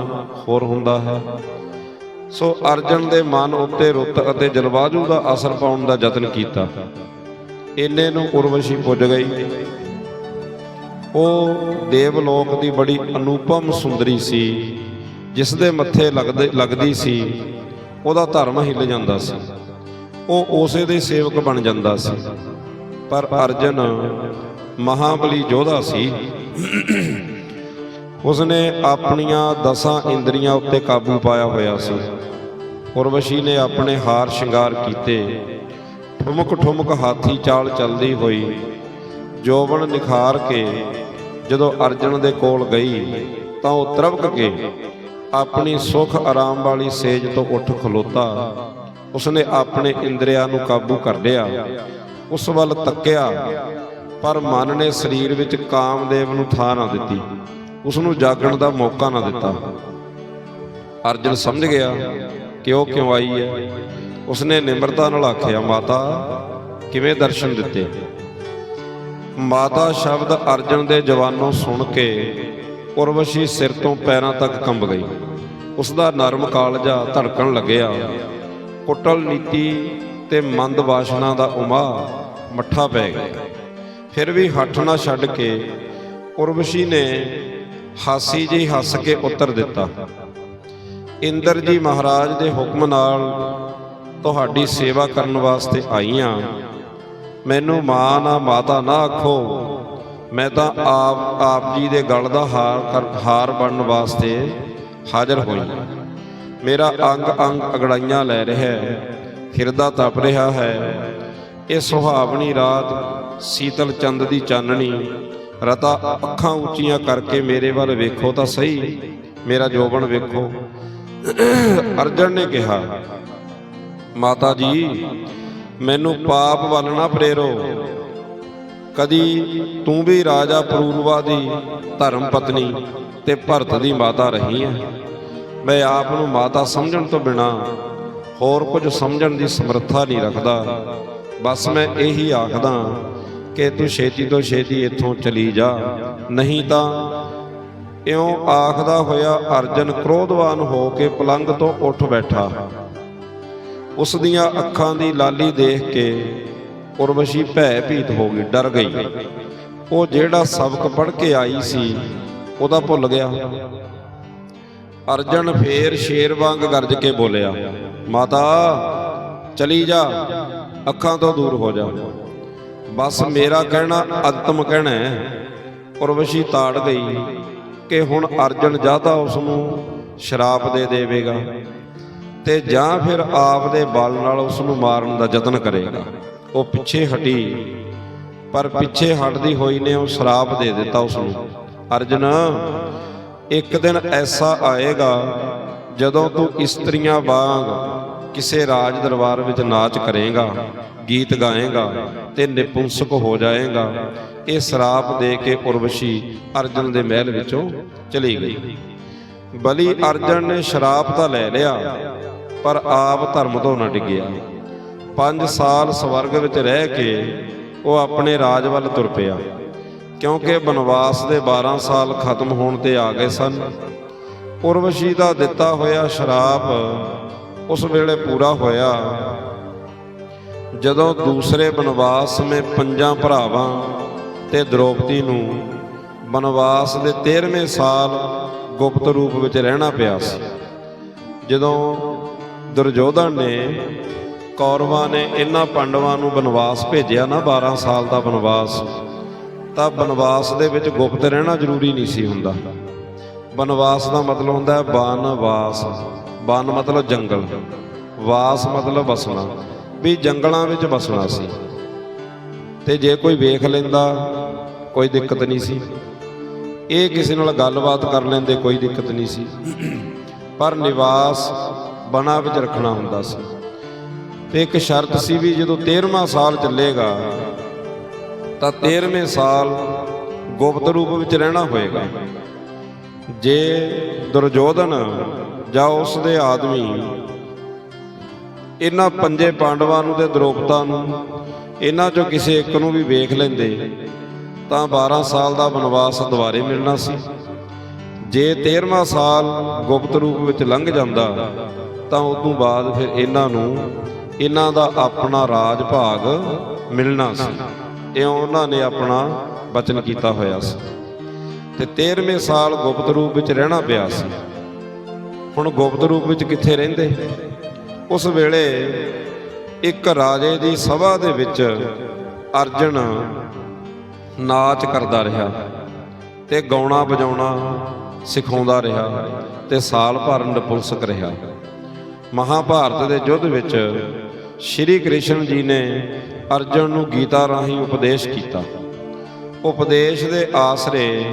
ਹੋਰ ਹੁੰਦਾ ਹੈ। ਸੋ ਅਰਜਨ ਦੇ ਮਨ ਉੱਤੇ ਰੁੱਤ ਅਤੇ ਜਲਵਾਯੂ ਦਾ ਅਸਰ ਪਾਉਣ ਦਾ ਯਤਨ ਕੀਤਾ। ਇੰਨੇ ਨੂੰ ਉਰਵਸ਼ੀ ਪੁੱਜ ਗਈ। ਉਹ ਦੇਵਲੋਕ ਦੀ ਬੜੀ ਅਨੂਪਮ ਸੁੰਦਰੀ ਸੀ ਜਿਸ ਦੇ ਮੱਥੇ ਲੱਗਦੇ ਲੱਗਦੀ ਸੀ, ਉਹਦਾ ਧਰਮ ਹਿੱਲ ਜਾਂਦਾ ਸੀ। ਉਹ ਉਸੇ ਦੇ ਸੇਵਕ ਬਣ ਜਾਂਦਾ ਸੀ। ਪਰ ਅਰਜਨ ਮਹਾਬਲੀ ਯੋਧਾ ਸੀ। ਉਸਨੇ ਆਪਣੀਆਂ ਦਸਾਂ ਇੰਦਰੀਆਂ ਉੱਤੇ ਕਾਬੂ ਪਾਇਆ ਹੋਇਆ ਸੀ। ਉਰਵਸ਼ੀ ਨੇ ਆਪਣੇ ਹਾਰ ਸ਼ਿੰਗਾਰ ਕੀਤੇ। ਠੁਮਕ ਠੁਮਕ ਹਾਥੀ ਚਾਲ ਚੱਲਦੀ ਹੋਈ, ਜੋਬਨ ਨਿਖਾਰ ਕੇ ਜਦੋਂ ਅਰਜਨ ਦੇ ਕੋਲ ਗਈ, ਤਾਂ ਉਹ ਤਰਵਕ ਕੇ ਆਪਣੀ ਸੁਖ ਆਰਾਮ ਵਾਲੀ ਸੇਜ ਤੋਂ ਉੱਠ ਖਲੋਤਾ। ਉਸਨੇ ਆਪਣੇ ਇੰਦਰੀਆਂ ਨੂੰ ਕਾਬੂ ਕਰ ਲਿਆ। ਉਸ ਵੱਲ ਤੱਕਿਆ, ਪਰ ਮਨ ਨੇ ਸਰੀਰ ਵਿੱਚ ਕਾਮਦੇਵ ਨੂੰ ਥਾਂ ਨਾ ਦਿੱਤੀ। ਉਸ ਨੂੰ ਜਾਗਣ ਦਾ ਮੌਕਾ ਨਾ ਦਿੱਤਾ। ਅਰਜਨ ਸਮਝ ਗਿਆ ਕਿਉਂ ਕਿਉਂ ਆਈ ਹੈ? ਉਸਨੇ ਨਿਮਰਤਾ ਨਾਲ ਆਖਿਆ, ਮਾਤਾ, ਕਿਵੇਂ ਦਰਸ਼ਨ ਦਿੱਤੇ? ਮਾਤਾ ਸ਼ਬਦ ਅਰਜਨ ਦੇ ਜਵਾਨੋਂ ਸੁਣ ਕੇ ਉਰਵਸ਼ੀ ਸਿਰ ਤੋਂ ਪੈਰਾਂ ਤੱਕ ਕੰਬ ਗਈ। ਉਸ ਦਾ ਨਰਮ ਕਾਲਜਾ ਧੜਕਣ ਲੱਗਿਆ। ਕੁੱਟਲ ਨੀਤੀ ਤੇ ਮੰਦ ਵਾਸ਼ਨਾ ਦਾ ਉਮਾ ਮੱਠਾ ਪੈ ਗਿਆ। ਫਿਰ ਵੀ ਹੱਠ ਨਾ ਛੱਡ ਕੇ ਉਰਵਸ਼ੀ ਨੇ ਹਾਸੀ ਜਿਹੀ ਹੱਸ ਕੇ ਉੱਤਰ ਦਿੱਤਾ। ਇੰਦਰ ਜੀ ਮਹਾਰਾਜ ਦੇ ਹੁਕਮ ਨਾਲ ਤੁਹਾਡੀ ਸੇਵਾ ਕਰਨ ਵਾਸਤੇ ਆਈਆਂ ਮੈਨੂੰ ਮਾਂ ਨਾ ਮਾਤਾ ਨਾ ਆਖੋ। ਮੈਂ ਤਾਂ ਆਪ ਆਪ ਜੀ ਦੇ ਗਲ ਦਾ ਹਾਰ ਕਰ- ਹਾਰ ਬਣਨ ਵਾਸਤੇ ਹਾਜ਼ਰ ਹੋਈ ਮੇਰਾ ਅੰਗ ਅੰਗ ਅਗੜਾਈਆਂ ਲੈ ਰਿਹਾ ਹੈ ਹਿਰਦਾ ਤਪ ਰਿਹਾ ਹੈ। ਇਹ ਸੁਹਾਵਣੀ ਰਾਤ ਸੀਤਲ ਚੰਦ ਦੀ ਚਾਨਣੀ, ਰਤਾ ਅੱਖਾਂ ਉੱਚੀਆਂ ਕਰਕੇ ਮੇਰੇ ਵੱਲ ਵੇਖੋ ਤਾਂ ਸਹੀ। ਮੇਰਾ ਜੋਬਨ ਵੇਖੋ। ਅਰਜਨ ਨੇ ਕਿਹਾ, ਮਾਤਾ ਜੀ, ਮੈਨੂੰ ਪਾਪ ਵੱਲ ਨਾ ਪ੍ਰੇਰੋ। ਕਦੀ ਤੂੰ ਵੀ ਰਾਜਾ ਪਰੂਰਵਾ ਦੀ ਧਰਮ ਪਤਨੀ ਤੇ ਭਰਤ ਦੀ ਮਾਤਾ ਰਹੀ ਹੈ ਮੈਂ ਆਪ ਨੂੰ ਮਾਤਾ ਸਮਝਣ ਤੋਂ ਬਿਨਾ ਹੋਰ ਕੁਝ ਸਮਝਣ ਦੀ ਸਮਰੱਥਾ ਨਹੀਂ ਰੱਖਦਾ। ਬਸ ਮੈਂ ਇਹੀ ਆਖਦਾ ਕਿ ਤੂੰ ਛੇਤੀ ਤੋਂ ਛੇਤੀ ਇੱਥੋਂ ਚਲੀ ਜਾ। ਨਹੀਂ ਤਾਂ ਇਉਂ ਆਖਦਾ ਹੋਇਆ ਅਰਜਨ ਕ੍ਰੋਧਵਾਨ ਹੋ ਕੇ ਪਲੰਗ ਤੋਂ ਉੱਠ ਬੈਠਾ। ਉਸ ਦੀਆਂ ਅੱਖਾਂ ਦੀ ਲਾਲੀ ਦੇਖ ਕੇ ਉਰਵਸ਼ੀ ਭੈ ਭੀਤ ਹੋ ਗਈ, ਡਰ ਗਈ। ਉਹ ਜਿਹੜਾ ਸਬਕ ਪੜ੍ਹ ਕੇ ਆਈ ਸੀ, ਉਹਦਾ ਭੁੱਲ ਗਿਆ। ਅਰਜਨ ਫੇਰ ਸ਼ੇਰ ਵਾਂਗ ਗਰਜ ਕੇ ਬੋਲਿਆ, ਮਾਤਾ, ਚਲੀ ਜਾ, ਅੱਖਾਂ ਤੋਂ ਦੂਰ ਹੋ ਜਾ। ਬਸ ਮੇਰਾ ਕਹਿਣਾ ਅੰਤਮ ਕਹਿਣਾ ਹੈ। ਉਰਵਸ਼ੀ ਤਾੜ ਗਈ। ਕਿ ਹੁਣ ਅਰਜਨ ਜਾਂ ਤਾਂ ਉਸ ਨੂੰ ਸ਼ਰਾਪ ਦੇ ਦੇਵੇਗਾ ਤੇ ਜਾਂ ਫਿਰ ਆਪ ਦੇ ਬਲ ਨਾਲ ਉਸ ਨੂੰ ਮਾਰਨ ਦਾ ਯਤਨ ਕਰੇਗਾ। ਉਹ ਪਿੱਛੇ ਹਟੀ, ਪਰ ਪਿੱਛੇ ਹਟਦੀ ਹੋਈ ਨੇ ਉਹ ਸ਼ਰਾਪ ਦੇ ਦਿੱਤਾ ਉਸ ਨੂੰ ਅਰਜਨ, ਇੱਕ ਦਿਨ ਐਸਾ ਆਏਗਾ ਜਦੋਂ ਤੂੰ ਇਸਤਰੀਆਂ ਵਾਂਗ ਕਿਸੇ ਰਾਜ ਦਰਬਾਰ ਵਿੱਚ ਨਾਚ ਕਰੇਗਾ ਗੀਤ ਗਾਏਗਾ ਤੇ ਨਿਪੁੰਸਕ ਹੋ ਜਾਏਗਾ। ਇਹ ਸ਼ਰਾਪ ਦੇ ਕੇ ਉਰਵਸ਼ੀ ਅਰਜਨ ਦੇ ਮਹਿਲ ਵਿੱਚੋਂ ਚਲੀ ਗਈ। ਬਲੀ ਅਰਜਨ ਨੇ ਸ਼ਰਾਪ ਤਾਂ ਲੈ ਲਿਆ, ਪਰ ਆਪ ਧਰਮ ਤੋਂ ਨਾ ਡਿੱਗਿਆ। 5 ਸਾਲ ਸਵਰਗ ਵਿੱਚ ਰਹਿ ਕੇ ਉਹ ਆਪਣੇ ਰਾਜ ਵੱਲ ਤੁਰ ਪਿਆ, ਕਿਉਂਕਿ ਬਨਵਾਸ ਦੇ 12 ਸਾਲ ਖਤਮ ਹੋਣ ਤੇ ਆ ਗਏ ਸਨ। ਉਰਵਸ਼ੀ ਦਾ ਦਿੱਤਾ ਹੋਇਆ ਸ਼ਰਾਪ ਉਸ ਵੇਲੇ ਪੂਰਾ ਹੋਇਆ ਜਦੋਂ ਦੂਸਰੇ ਬਨਵਾਸ ਸਮੇਂ ਪੰਜਾਂ ਭਰਾਵਾਂ ਤੇ ਦ੍ਰੋਪਦੀ ਨੂੰ ਬਨਵਾਸ ਦੇ 13ਵੇਂ ਸਾਲ ਗੁਪਤ ਰੂਪ ਵਿੱਚ ਰਹਿਣਾ ਪਿਆ ਸੀ, ਜਦੋਂ ਦੁਰਯੋਧਨ ਨੇ ਕੌਰਵਾਂ ਨੇ ਇਹਨਾਂ ਪਾਂਡਵਾਂ ਨੂੰ ਬਨਵਾਸ ਭੇਜਿਆ ਨਾ 12 ਸਾਲ ਦਾ ਬਨਵਾਸ, ਤਾਂ ਬਨਵਾਸ ਦੇ ਵਿੱਚ ਗੁਪਤ ਰਹਿਣਾ ਜ਼ਰੂਰੀ ਨਹੀਂ ਸੀ ਹੁੰਦਾ। ਬਨਵਾਸ ਦਾ ਮਤਲਬ ਹੁੰਦਾ ਹੈ ਬਨਵਾਸ। ਬਨ ਮਤਲਬ ਜੰਗਲ, ਵਾਸ ਮਤਲਬ ਵਸਣਾ। ਵੀ ਜੰਗਲਾਂ ਵਿੱਚ ਵਸਣਾ ਸੀ। ਤੇ ਜੇ ਕੋਈ ਵੇਖ ਲੈਂਦਾ, ਕੋਈ ਦਿੱਕਤ ਨਹੀਂ ਸੀ। ਇਹ ਕਿਸੇ ਨਾਲ ਗੱਲਬਾਤ ਕਰ ਲੈਂਦੇ, ਕੋਈ ਦਿੱਕਤ ਨਹੀਂ ਸੀ। ਪਰ ਨਿਵਾਸ ਬਣਾ ਵਿੱਚ ਰੱਖਣਾ ਹੁੰਦਾ ਸੀ। ਤੇ ਇੱਕ ਸ਼ਰਤ ਸੀ ਵੀ ਜਦੋਂ 13ਵਾਂ ਸਾਲ ਚੱਲੇਗਾ, ਤਾਂ 13ਵੇਂ ਸਾਲ ਗੁਪਤ ਰੂਪ ਵਿੱਚ ਰਹਿਣਾ ਹੋਏਗਾ। ਜੇ ਦੁਰਯੋਧਨ ਜਾਂ ਉਸ ਦੇ ਆਦਮੀ ਇਹਨਾਂ ਪੰਜੇ ਪਾਂਡਵਾਂ ਨੂੰ ਤੇ ਦ੍ਰੋਪਤਾ ਨੂੰ, ਇਹਨਾਂ ਚੋਂ ਕਿਸੇ ਇੱਕ ਨੂੰ ਵੀ ਵੇਖ ਲੈਂਦੇ, ਤਾਂ 12 ਸਾਲ ਦਾ ਬਨਵਾਸ ਦੁਬਾਰੇ ਮਿਲਣਾ ਸੀ। ਜੇ 13ਵਾਂ ਸਾਲ ਗੁਪਤ ਰੂਪ ਵਿੱਚ ਲੰਘ ਜਾਂਦਾ, ਤਾਂ ਉਸ ਤੋਂ ਬਾਅਦ ਫਿਰ ਇਹਨਾਂ ਨੂੰ ਇਹਨਾਂ ਦਾ ਆਪਣਾ ਰਾਜ ਭਾਗ ਮਿਲਣਾ ਸੀ। ਇਉਂ ਉਹਨਾਂ ਨੇ ਆਪਣਾ ਬਚਨ ਕੀਤਾ ਹੋਇਆ ਸੀ। ਤੇ 13ਵੇਂ ਸਾਲ ਗੁਪਤ ਰੂਪ ਵਿੱਚ ਰਹਿਣਾ ਪਿਆ ਸੀ। ਹੁਣ ਗੁਪਤ ਰੂਪ ਵਿੱਚ ਕਿੱਥੇ ਰਹਿੰਦੇ? ਉਸ ਵੇਲੇ ਇੱਕ ਰਾਜੇ ਦੀ ਸਭਾ ਦੇ ਵਿੱਚ ਅਰਜਨ ਨਾਚ ਕਰਦਾ ਰਿਹਾ ਤੇ ਗਾਉਣਾ ਵਜਾਉਣਾ ਸਿਖਾਉਂਦਾ ਰਿਹਾ ਤੇ ਸਾਲ ਭਰ ਨਪੁੰਸਕ ਰਿਹਾ। ਮਹਾਭਾਰਤ ਦੇ ਯੁੱਧ ਵਿੱਚ ਸ਼੍ਰੀ ਕ੍ਰਿਸ਼ਨ ਜੀ ਨੇ ਅਰਜਨ ਨੂੰ ਗੀਤਾ ਰਾਹੀਂ ਉਪਦੇਸ਼ ਕੀਤਾ। ਉਪਦੇਸ਼ ਦੇ ਆਸਰੇ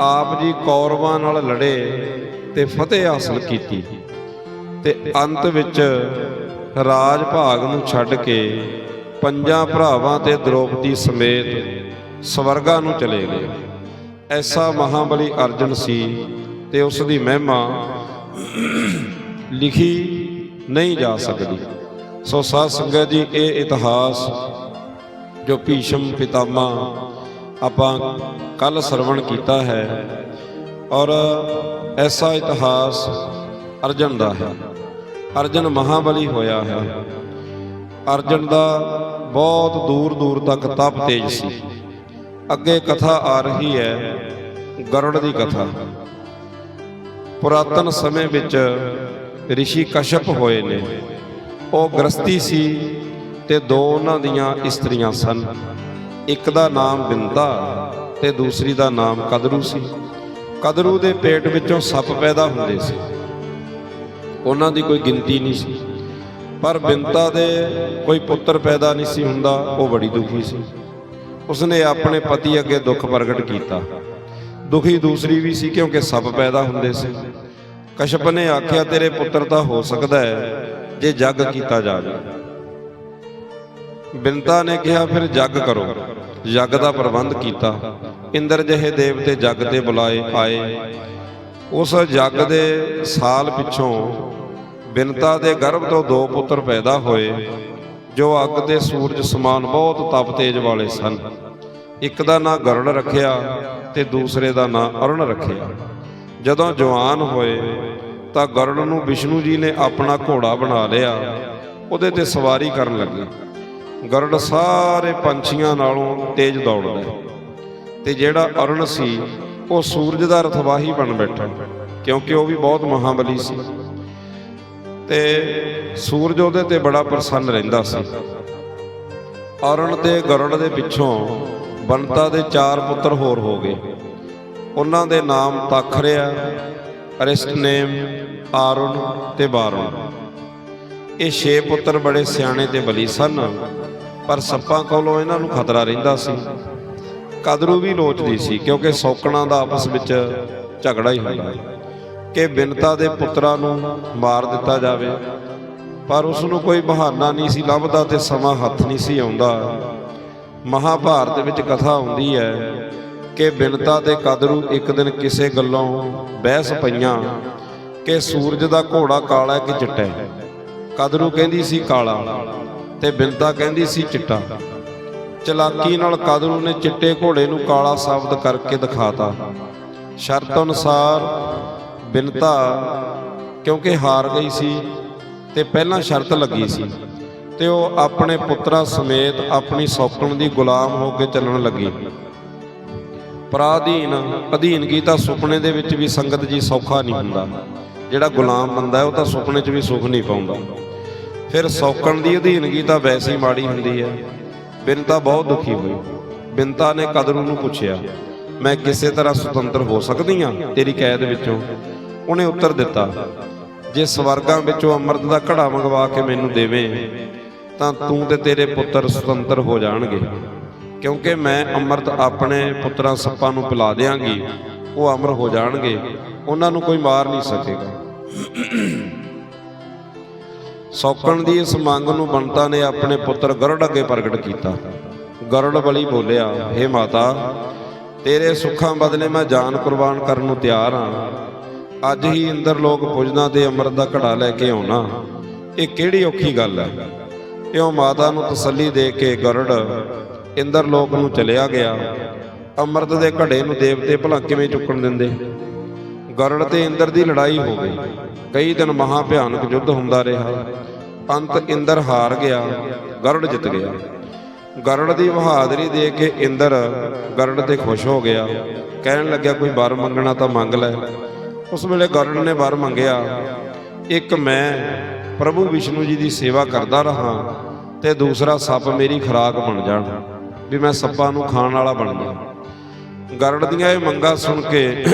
ਆਪ ਜੀ ਕੌਰਵਾਂ ਨਾਲ ਲੜੇ ਤੇ ਫਤਿਹ ਹਾਸਲ ਕੀਤੀ। ਤੇ ਅੰਤ ਵਿੱਚ ਰਾਜ ਭਾਗ ਨੂੰ ਛੱਡ ਕੇ ਪੰਜਾਂ ਭਰਾਵਾਂ ਤੇ ਦ੍ਰੋਪਦੀ ਸਮੇਤ ਸਵਰਗਾ ਨੂੰ ਚਲੇ ਗਏ। ਐਸਾ ਮਹਾਬਲੀ ਅਰਜਨ ਸੀ ਤੇ ਉਸ ਦੀ ਮਹਿਮਾ ਲਿਖੀ ਨਹੀਂ ਜਾ ਸਕਦੀ। ਸੋ ਸਾਧ ਸੰਗਤ ਜੀ, ਇਹ ਇਤਿਹਾਸ ਜੋ ਭੀਸ਼ਮ ਪਿਤਾਮਾ ਆਪਾਂ ਕੱਲ ਸਰਵਣ ਕੀਤਾ ਹੈ ਔਰ ਐਸਾ ਇਤਿਹਾਸ ਅਰਜਨ ਦਾ ਹੈ। ਅਰਜਨ ਮਹਾਬਲੀ ਹੋਇਆ ਹੈ। ਅਰਜਨ ਦਾ ਬਹੁਤ ਦੂਰ ਦੂਰ ਤੱਕ ਤਪ ਤੇਜ ਸੀ। ਅੱਗੇ ਕਥਾ ਆ ਰਹੀ ਹੈ, ਗਰੜ ਦੀ ਕਥਾ। ਪੁਰਾਤਨ ਸਮੇਂ ਵਿੱਚ ਰਿਸ਼ੀ ਕਸ਼ਪ ਹੋਏ ਨੇ। ਉਹ ਗ੍ਰਸਤੀ ਸੀ ਤੇ ਦੋ ਉਹਨਾਂ ਦੀਆਂ ਇਸਤਰੀਆਂ ਸਨ। ਇੱਕ ਦਾ ਨਾਮ ਬਿੰਦਾ ਤੇ ਦੂਸਰੀ ਦਾ ਨਾਮ ਕਦਰੂ ਸੀ। ਕਦਰੂ ਦੇ ਪੇਟ ਵਿੱਚੋਂ ਸੱਪ ਪੈਦਾ ਹੁੰਦੇ ਸੀ। ਉਹਨਾਂ ਦੀ ਕੋਈ ਗਿਣਤੀ ਨਹੀਂ ਸੀ। ਪਰ ਬਿੰਤਾ ਦੇ ਕੋਈ ਪੁੱਤਰ ਪੈਦਾ ਨਹੀਂ ਸੀ ਹੁੰਦਾ, ਉਹ ਬੜੀ ਦੁਖੀ ਸੀ। ਉਸਨੇ ਆਪਣੇ ਪਤੀ ਅੱਗੇ ਦੁੱਖ ਪ੍ਰਗਟ ਕੀਤਾ। ਦੁਖੀ ਦੂਸਰੀ ਵੀ ਸੀ ਕਿਉਂਕਿ ਸਭ ਪੈਦਾ ਹੁੰਦੇ ਸੀ। ਕਸ਼ਪ ਨੇ ਆਖਿਆ, ਤੇਰੇ ਪੁੱਤਰ ਤਾਂ ਹੋ ਸਕਦਾ ਹੈ ਜੇ ਜੱਗ ਕੀਤਾ ਜਾਵੇ। ਬਿੰਤਾ ਨੇ ਕਿਹਾ, ਫਿਰ ਜੱਗ ਕਰੋ। ਜੱਗ ਦਾ ਪ੍ਰਬੰਧ ਕੀਤਾ। ਇੰਦਰ ਜਿਹੇ ਦੇਵਤੇ ਜੱਗ ਤੇ ਬੁਲਾਏ, ਆਏ। ਉਸ ਜੱਗ ਦੇ ਸਾਲ ਪਿੱਛੋਂ ਬਿਨਤਾ ਦੇ ਗਰਭ ਤੋਂ ਦੋ ਪੁੱਤਰ ਪੈਦਾ ਹੋਏ, ਜੋ ਅੱਗ ਦੇ ਸੂਰਜ ਸਮਾਨ ਬਹੁਤ ਤਪ ਤੇਜ ਵਾਲੇ ਸਨ। ਇੱਕ ਦਾ ਨਾਂ ਗਰੁੜ ਰੱਖਿਆ ਤੇ ਦੂਸਰੇ ਦਾ ਨਾਂ ਅਰਣ ਰੱਖਿਆ। ਜਦੋਂ ਜਵਾਨ ਹੋਏ, ਤਾਂ ਗਰੁੜ ਨੂੰ ਵਿਸ਼ਨੂੰ ਜੀ ਨੇ ਆਪਣਾ ਘੋੜਾ ਬਣਾ ਲਿਆ, ਉਹਦੇ ਤੇ ਸਵਾਰੀ ਕਰਨ ਲੱਗੇ। ਗਰੜ ਸਾਰੇ ਪੰਛੀਆਂ ਨਾਲੋਂ ਤੇਜ਼ ਦੌੜਦਾ ਹੈ। ਤੇ ਜਿਹੜਾ ਅਰੁਣ ਸੀ, ਉਹ ਸੂਰਜ ਦਾ ਰਥਵਾਹੀ ਬਣ ਬੈਠਾ, ਕਿਉਂਕਿ ਉਹ ਵੀ ਬਹੁਤ ਮਹਾਬਲੀ ਸੀ। ਤੇ ਸੂਰਜ ਉਹਦੇ ਤੇ ਬੜਾ ਪ੍ਰਸੰਨ ਰਹਿੰਦਾ ਸੀ। ਅਰੁਣ ਤੇ ਗਰੁੜ ਦੇ ਪਿੱਛੋਂ ਬੰਤਾ ਦੇ ਚਾਰ ਪੁੱਤਰ ਹੋਰ ਹੋ ਗਏ। ਉਹਨਾਂ ਦੇ ਨਾਮ ਤਖਰਿਆ ਅਰਿਸਟਨੇਮ ਆਰੁਣ ਤੇ ਬਾਰੁਣ। ਇਹ ਛੇ ਪੁੱਤਰ ਬੜੇ ਸਿਆਣੇ ਤੇ ਬਲੀ ਸਨ, ਪਰ ਸੱਪਾਂ ਕੋਲੋਂ ਇਹਨਾਂ ਨੂੰ ਖਤਰਾ ਰਹਿੰਦਾ ਸੀ। ਕਦਰੂ ਵੀ ਲੋਚਦੀ ਸੀ, ਕਿਉਂਕਿ ਸੌਕਣਾ ਦਾ ਆਪਸ ਵਿੱਚ ਝਗੜਾ ਹੀ ਹੁੰਦਾ ਕਿ ਬਿਨਤਾ ਦੇ ਪੁੱਤਰਾਂ ਨੂੰ ਮਾਰ ਦਿੱਤਾ ਜਾਵੇ। ਪਰ ਉਸ ਨੂੰ ਕੋਈ ਬਹਾਨਾ ਨਹੀਂ ਸੀ ਲੱਭਦਾ ਤੇ ਸਮਾਂ ਹੱਥ ਨਹੀਂ ਸੀ ਆਉਂਦਾ। ਮਹਾਭਾਰਤ ਵਿੱਚ ਕਥਾ ਆਉਂਦੀ ਹੈ ਕਿ ਬਿਨਤਾ ਤੇ ਕਦਰੂ ਇੱਕ ਦਿਨ ਕਿਸੇ ਗੱਲੋਂ ਬਹਿਸ ਪਈਆਂ ਕਿ ਸੂਰਜ ਦਾ ਘੋੜਾ ਕਾਲਾ ਕਿ ਚਿੱਟਾ ਹੈ। ਕਦਰੂ ਕਹਿੰਦੀ ਸੀ ਕਾਲਾ ਤੇ ਬਿਨਤਾ ਕਹਿੰਦੀ ਸੀ ਚਿੱਟਾ। ਚਲਾਕੀ ਨਾਲ ਕਦਰੂ ਨੇ ਚਿੱਟੇ ਘੋੜੇ ਨੂੰ ਕਾਲਾ ਸਾਬਤ ਕਰਕੇ ਦਿਖਾਤਾ। ਸ਼ਰਤ ਅਨੁਸਾਰ ਬਿਨਤਾ ਕਿਉਂਕਿ ਹਾਰ ਗਈ ਸੀ ਤੇ ਪਹਿਲਾਂ ਸ਼ਰਤ ਲੱਗੀ ਸੀ। ਤੇ ਉਹ ਆਪਣੇ ਪੁੱਤਰਾਂ ਸਮੇਤ ਆਪਣੀ ਸੌਕਣ ਦੀ ਗੁਲਾਮ ਹੋ ਕੇ ਚੱਲਣ ਲੱਗੀ। ਪਰਾਧੀਨ ਅਧੀਨਗੀ ਤਾਂ ਸੁਪਨੇ ਦੇ ਵਿੱਚ ਵੀ ਸੰਗਤ ਜੀ ਸੌਖਾ ਨਹੀਂ ਹੁੰਦਾ। ਜਿਹੜਾ ਗੁਲਾਮ ਬੰਦਾ ਹੈ, ਉਹ ਤਾਂ ਸੁਪਨੇ 'ਚ ਵੀ ਸੁੱਖ ਨਹੀਂ ਪਾਉਂਦਾ। ਫਿਰ ਸੌਕਣ ਦੀ ਅਧੀਨਗੀ ਤਾਂ ਵੈਸੇ ਹੀ ਮਾੜੀ ਹੁੰਦੀ ਹੈ। ਬਿਨਤਾ ਬਹੁਤ ਦੁਖੀ ਹੋਈ। ਬਿਨਤਾ ਨੇ ਕਦਰੂ ਨੂੰ ਪੁੱਛਿਆ, ਮੈਂ ਕਿਸੇ ਤਰ੍ਹਾਂ ਸੁਤੰਤਰ ਹੋ ਸਕਦੀ ਹਾਂ ਤੇਰੀ ਕੈਦ ਵਿੱਚੋਂ? ਉਹਨੇ ਉੱਤਰ ਦਿੱਤਾ, ਜੇ ਸਵਰਗਾਂ ਵਿੱਚੋਂ ਅੰਮ੍ਰਿਤ ਦਾ ਘੜਾ ਮੰਗਵਾ ਕੇ ਮੈਨੂੰ ਦੇਵੇਂ, ਤਾਂ ਤੂੰ ਤੇ ਤੇਰੇ ਪੁੱਤਰ ਸੁਤੰਤਰ ਹੋ ਜਾਣਗੇ। ਕਿਉਂਕਿ ਮੈਂ ਅੰਮ੍ਰਿਤ ਆਪਣੇ ਪੁੱਤਰਾਂ ਸੱਪਾਂ ਨੂੰ ਪਿਲਾ ਦਿਆਂਗੀ, ਉਹ ਅਮਰ ਹੋ ਜਾਣਗੇ, ਉਹਨਾਂ ਨੂੰ ਕੋਈ ਮਾਰ ਨਹੀਂ ਸਕੇਗਾ। ਸੌਕਣ ਦੀ ਇਸ ਮੰਗ ਨੂੰ ਬੰਤਾ ਨੇ ਆਪਣੇ ਪੁੱਤਰ ਗਰੁੜ ਅੱਗੇ ਪ੍ਰਗਟ ਕੀਤਾ। ਗਰੁੜ ਬਲੀ ਬੋਲਿਆ हे ਮਾਤਾ, ਤੇਰੇ ਸੁੱਖਾਂ ਬਦਲੇ ਮੈਂ ਜਾਨ ਕੁਰਬਾਨ ਕਰਨ ਨੂੰ ਤਿਆਰ ਹਾਂ। ਅੱਜ ਹੀ ਇੰਦਰ ਲੋਕ ਪੁੱਜਣਾ ਤੇ ਅੰਮ੍ਰਿਤ ਦਾ ਘੜਾ ਲੈ ਕੇ ਆਉਣਾ। ਇਹ ਕਿਹੜੀ ਔਖੀ ਗੱਲ ਹੈ? ਇਉਂ ਮਾਤਾ ਨੂੰ ਤਸੱਲੀ ਦੇ ਕੇ ਗਰੜ ਇੰਦਰ ਲੋਕ ਨੂੰ ਚਲਿਆ ਗਿਆ। ਅੰਮ੍ਰਿਤ ਦੇ ਘੜੇ ਨੂੰ ਦੇਵਤੇ ਭਲਾ ਕਿਵੇਂ ਚੁੱਕਣ ਦਿੰਦੇ? ਗਰੜ ਤੇ ਇੰਦਰ ਦੀ ਲੜਾਈ ਹੋ ਗਈ। ਕਈ ਦਿਨ ਮਹਾ ਭਿਆਨਕ ਯੁੱਧ ਹੁੰਦਾ ਰਿਹਾ। ਅੰਤ ਇੰਦਰ ਹਾਰ ਗਿਆ, ਗਰੜ ਜਿੱਤ ਗਿਆ। ਗਰੜ ਦੀ ਬਹਾਦਰੀ ਦੇ ਕੇ ਇੰਦਰ ਗਰੜ ਤੇ ਖੁਸ਼ ਹੋ ਗਿਆ। ਕਹਿਣ ਲੱਗਿਆ, ਕੋਈ ਵਰ ਮੰਗਣਾ ਤਾਂ ਮੰਗ ਲੈ। ਉਸ ਵੇਲੇ ਗਰੁੜ ਨੇ ਵਰ ਮੰਗਿਆ, ਇੱਕ ਮੈਂ ਪ੍ਰਭੂ ਵਿਸ਼ਨੂੰ ਜੀ ਦੀ ਸੇਵਾ ਕਰਦਾ ਰਹਾ ਤੇ ਦੂਸਰਾ ਸੱਪ ਮੇਰੀ ਖੁਰਾਕ ਬਣ ਜਾਣ, ਵੀ ਮੈਂ ਸੱਪਾਂ ਨੂੰ ਖਾਣ ਵਾਲਾ ਬਣ ਜਾ ਗਰੁੜ ਦੀਆਂ ਇਹ ਮੰਗਾਂ ਸੁਣ ਕੇ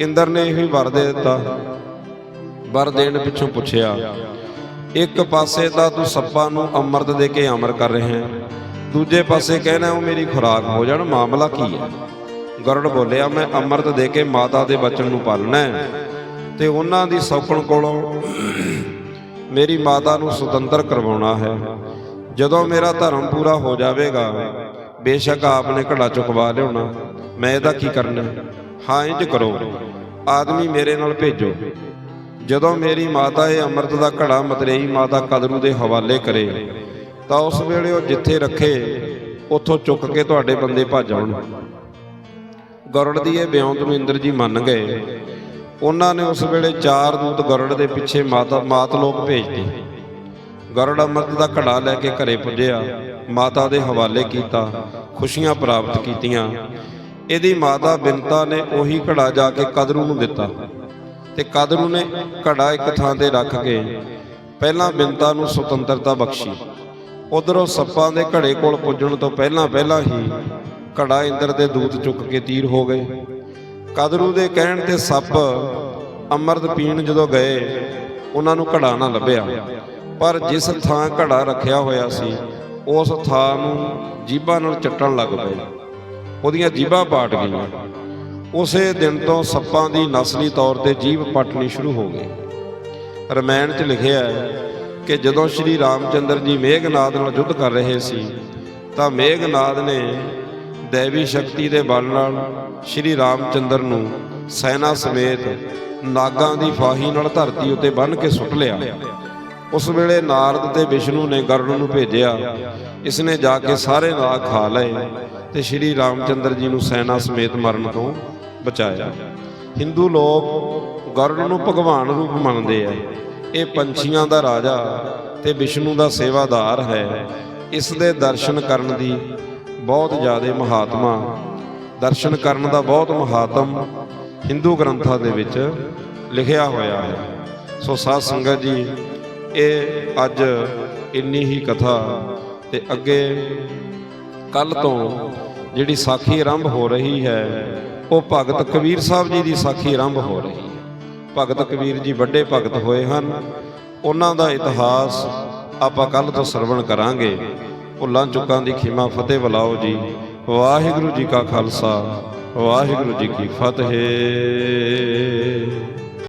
ਇੰਦਰ ਨੇ ਇਹੋ ਹੀ ਵਰ ਦੇ ਦਿੱਤਾ। ਵਰ ਦੇਣ ਪਿੱਛੋਂ ਪੁੱਛਿਆ, ਇੱਕ ਪਾਸੇ ਤਾਂ ਤੂੰ ਸੱਪਾਂ ਨੂੰ ਅੰਮ੍ਰਿਤ ਦੇ ਕੇ ਅਮਰ ਕਰ ਰਿਹਾ ਹੈ, ਦੂਜੇ ਪਾਸੇ ਕਹਿਣਾ ਉਹ ਮੇਰੀ ਖੁਰਾਕ ਹੋ ਜਾਣ, ਮਾਮਲਾ ਕੀ ਹੈ? ਗਰੁੜ ਬੋਲਿਆ, ਮੈਂ ਅੰਮ੍ਰਿਤ ਦੇ ਕੇ ਮਾਤਾ ਦੇ ਬਚਨ ਨੂੰ ਪਾਲਣਾ ਹੈ। ਤੇ ਉਹਨਾਂ ਦੀ ਸੌਕਣ ਕੋਲੋਂ ਮੇਰੀ ਮਾਤਾ ਨੂੰ ਸੁਤੰਤਰ ਕਰਵਾਉਣਾ ਹੈ। ਜਦੋਂ ਮੇਰਾ ਧਰਮ ਪੂਰਾ ਹੋ ਜਾਵੇਗਾ, ਬੇਸ਼ੱਕ ਆਪਨੇ ਘੜਾ ਚੁਕਵਾ ਲਿਆਉਣਾ। ਮੈਂ ਇਹਦਾ ਕੀ ਕਰਨਾ? ਹਾਂ, ਇੰਜ ਕਰੋ। ਆਦਮੀ ਮੇਰੇ ਨਾਲ ਭੇਜੋ। ਜਦੋਂ ਮੇਰੀ ਮਾਤਾ ਇਹ ਅੰਮ੍ਰਿਤ ਦਾ ਘੜਾ ਮਤਰੇਈ ਮਾਤਾ ਕਦਰੂ ਦੇ ਹਵਾਲੇ ਕਰੇ, ਤਾਂ ਉਸ ਵੇਲੇ ਉਹ ਜਿੱਥੇ ਰੱਖੇ, ਉੱਥੋਂ ਚੁੱਕ ਕੇ ਤੁਹਾਡੇ ਬੰਦੇ ਭੱਜ ਆਉਣ। ਗਰੜ ਦੀ ਇਹ ਬਿਉਂਤ ਨੂੰ ਜੀ ਮੰਨ ਗਏ। ਉਹਨਾਂ ਨੇ ਉਸ ਵੇਲੇ ਚਾਰ ਦੂਤ ਗਰੁੜ ਦੇ ਪਿੱਛੇ ਮਾਤਾ ਮਾਤ ਲੋਕ ਭੇਜਦੇ ਗਰੜ ਅੰਮ੍ਰਿਤ ਦਾ ਘੜਾ ਲੈ ਕੇ ਘਰੇ ਪੁੱਜਿਆ। ਮਾਤਾ ਦੇ ਹਵਾਲੇ ਕੀਤਾ, ਖੁਸ਼ੀਆਂ ਪ੍ਰਾਪਤ ਕੀਤੀਆਂ। ਇਹਦੀ ਮਾਤਾ ਬਿੰਤਾ ਨੇ ਉਹੀ ਘੜਾ ਜਾ ਕੇ ਕਦਰੂ ਨੂੰ ਦਿੱਤਾ ਤੇ ਕਦਰੂ ਨੇ ਘੜਾ ਇੱਕ ਥਾਂ ਤੇ ਰੱਖ ਕੇ ਪਹਿਲਾਂ ਬਿੰਤਾ ਨੂੰ ਸੁਤੰਤਰਤਾ ਬਖਸ਼ੀ। ਉਧਰੋਂ ਸੱਪਾਂ ਦੇ ਘੜੇ ਕੋਲ ਪੁੱਜਣ ਤੋਂ ਪਹਿਲਾਂ ਪਹਿਲਾਂ ਹੀ ਘੜਾ ਇੰਦਰ ਦੇ ਦੂਤ ਚੁੱਕ ਕੇ ਤੀਰ ਹੋ ਗਏ। ਕਦਰੂ ਦੇ ਕਹਿਣ ਤੇ ਸੱਪ ਅੰਮ੍ਰਿਤ ਪੀਣ ਜਦੋਂ ਗਏ, ਉਹਨਾਂ ਨੂੰ ਘੜਾ ਨਾ ਲੱਭਿਆ। ਪਰ ਜਿਸ ਥਾਂ ਘੜਾ ਰੱਖਿਆ ਹੋਇਆ ਸੀ, ਉਸ ਥਾਂ ਨੂੰ ਜੀਭਾਂ ਨਾਲ ਚੱਟਣ ਲੱਗ ਪਏ। ਉਹਦੀਆਂ ਜੀਭਾਂ ਪਾਟ ਗਈਆਂ। ਉਸੇ ਦਿਨ ਤੋਂ ਸੱਪਾਂ ਦੀ ਨਸਲੀ ਤੌਰ ਤੇ ਜੀਭ ਪਟਣੀ ਸ਼ੁਰੂ ਹੋ ਗਈ। ਰਮਾਇਣ 'ਚ ਲਿਖਿਆ ਹੈ ਕਿ ਜਦੋਂ ਸ਼੍ਰੀ ਰਾਮਚੰਦਰ ਜੀ ਮੇਘਨਾਦ ਨਾਲ ਯੁੱਧ ਕਰ ਰਹੇ ਸੀ, ਤਾਂ ਮੇਘਨਾਦ ਨੇ ਦੇਵੀ ਸ਼ਕਤੀ ਦੇ ਬਲ ਨਾਲ ਸ਼੍ਰੀ ਰਾਮਚੰਦਰ ਨੂੰ ਸੈਨਾ ਸਮੇਤ ਨਾਗਾਂ ਦੀ ਫਾਹੀ ਨਾਲ ਧਰਤੀ ਉੱਤੇ ਬੰਨ੍ਹ ਕੇ ਸੁੱਟ ਲਿਆ। ਉਸ ਵੇਲੇ ਨਾਰਦ ਤੇ ਵਿਸ਼ਨੂੰ ਨੇ ਗਰੁੜ ਨੂੰ ਭੇਜਿਆ। ਇਸ ਨੇ ਜਾ ਕੇ ਸਾਰੇ ਨਾਗ ਖਾ ਲਏ ਤੇ ਸ਼੍ਰੀ ਰਾਮਚੰਦਰ ਜੀ ਨੂੰ ਸੈਨਾ ਸਮੇਤ ਮਰਨ ਤੋਂ ਬਚਾਇਆ। ਹਿੰਦੂ ਲੋਕ ਗਰੁੜ ਨੂੰ ਭਗਵਾਨ ਰੂਪ ਮੰਨਦੇ ਆ। ਇਹ ਪੰਛੀਆਂ ਦਾ ਰਾਜਾ ਤੇ ਵਿਸ਼ਨੂੰ ਦਾ ਸੇਵਾਦਾਰ ਹੈ। ਇਸ ਦੇ ਦਰਸ਼ਨ ਕਰਨ ਦੀ ਬਹੁਤ ਜ਼ਿਆਦਾ ਮਹਾਤਮਾ। ਦਰਸ਼ਨ ਕਰਨ ਦਾ ਬਹੁਤ ਮਹਾਤਮ ਹਿੰਦੂ ਗ੍ਰੰਥਾਂ ਦੇ ਵਿੱਚ ਲਿਖਿਆ ਹੋਇਆ ਹੈ। ਸੋ ਸਾਧ ਸੰਗਤ ਜੀ, ਇਹ ਅੱਜ ਇੰਨੀ ਹੀ ਕਥਾ ਤੇ ਅੱਗੇ ਕੱਲ ਤੋਂ ਜਿਹੜੀ ਸਾਖੀ ਆਰੰਭ ਹੋ ਰਹੀ ਹੈ, ਉਹ ਭਗਤ ਕਬੀਰ ਸਾਹਿਬ ਜੀ ਦੀ ਸਾਖੀ ਆਰੰਭ ਹੋ ਰਹੀ ਹੈ। ਭਗਤ ਕਬੀਰ ਜੀ ਵੱਡੇ ਭਗਤ ਹੋਏ ਹਨ। ਉਹਨਾਂ ਦਾ ਇਤਿਹਾਸ ਆਪਾਂ ਕੱਲ ਤੋਂ ਸਰਵਣ ਕਰਾਂਗੇ। ਭੁੱਲਾਂ ਚੁੱਕਾਂ ਦੀ ਖਿਮਾ ਫਤਿਹ ਬੁਲਾਓ ਜੀ। ਵਾਹਿਗੁਰੂ ਜੀ ਕਾ ਖਾਲਸਾ, ਵਾਹਿਗੁਰੂ ਜੀ ਕੀ ਫਤਿਹ।